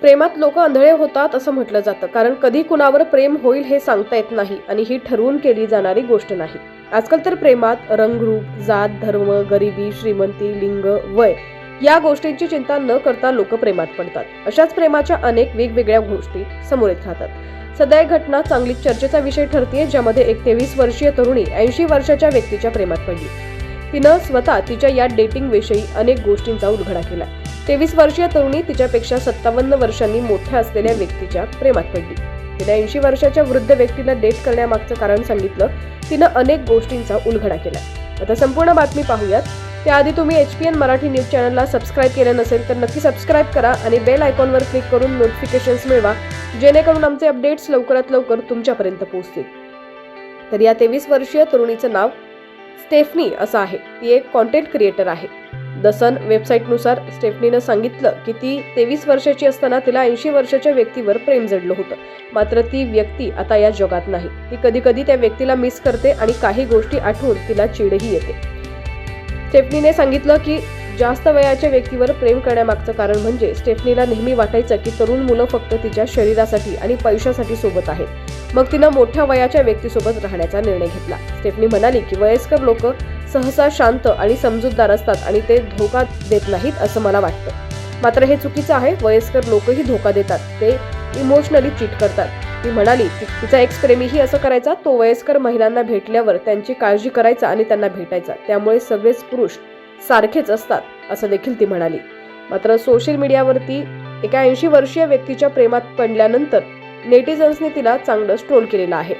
प्रेमात लोक आंधळे होतात असं म्हटलं जातं. कारण कधी कुणावर प्रेम होईल हे सांगता येत नाही आणि ही ठरवून केली जाणारी गोष्ट नाही. आजकाल तर प्रेमात रंगरूप जात धर्म गरिबी श्रीमंती लिंग वय या गोष्टींची चिंता न करता लोक प्रेमात पडतात. अशाच प्रेमाच्या अनेक वेगवेगळ्या गोष्टी समोर येत राहतात. सध्या एक घटना चांगलीच चर्चेचा विषय ठरते ज्यामध्ये एक तेवीस वर्षीय तरुणी ऐंशी वर्षाच्या व्यक्तीच्या प्रेमात पडली. तिनं स्वतः तिच्या या डेटिंग विषयी अनेक गोष्टींचा उलगडा केला. तेवीस वर्षीय तरुणी तिच्यापेक्षा सत्तावन्न वर्षांनी मोठ्या असलेल्या व्यक्तीच्या प्रेमात पडली. तिने ऐंशी वर्षाच्या वृद्ध व्यक्तीला डेट करण्यामागचं कारण सांगितलं तिनं अनेक गोष्टींचा उलगडा केला. आता संपूर्ण बातमी पाहूयात. त्याआधी तुम्ही H P N Marathi news चॅनलला सबस्क्राईब केलं नसेल तर नक्की सबस्क्राईब करा आणि बेल आयकॉनवर क्लिक करून नोटिफिकेशन्स मिळवा जेणेकरून आमचे अपडेट्स लवकरात लवकर तुमच्यापर्यंत पोहोचतील. तर या तेवीस वर्षीय तरुणीचं नाव स्टेफनी असं आहे. ती एक कॉन्टेंट क्रिएटर आहे. द सन वेबसाईटनुसार स्टेफनीनं सांगितलं की ती तेवीस वर्षाची असताना तिला ऐंशी वर्षाच्या व्यक्तीवर प्रेम जडलं होतं. मात्र ती व्यक्ती आता या जगात नाही. ती कधी कधी त्या व्यक्तीला मिस करते आणि काही गोष्टी आठवून तिला चिडही येते. स्टेफनीने सांगितलं की जास्त वयाच्या व्यक्तीवर प्रेम करण्यामागचं कारण म्हणजे स्टेफनीला नेहमी वाटायचं की तरुण मुलं फक्त तिच्या शरीरासाठी आणि पैशासाठी सोबत आहेत. मग तिनं मोठ्या वयाच्या व्यक्तीसोबत राहण्याचा निर्णय घेतला. स्टेफनी म्हणाली की वयस्कर लोक सहसा शांत आणि समजूतदार असतात आणि ते धोका देत नाहीत असं मला वाटतं. मात्र हे चुकीचं आहे. वयस्कर लोकही धोका देतात. ते इमोशनली चीट करतात. ती म्हणाली तिचा एक्स प्रेमीही असं करायचा तो वयस्कर महिलांना भेटल्यावर त्यांची काळजी करायचा आणि त्यांना भेटायचा. त्यामुळे सगळेच पुरुष सारखेच असतात असं देखील ती म्हणाली. मात्र सोशल मीडियावरती एका ऐंशी वर्षीय व्यक्तीच्या प्रेमात पडल्यानंतर नेटिझन्सने तिला चांगलं ट्रोल केलेलं आहे.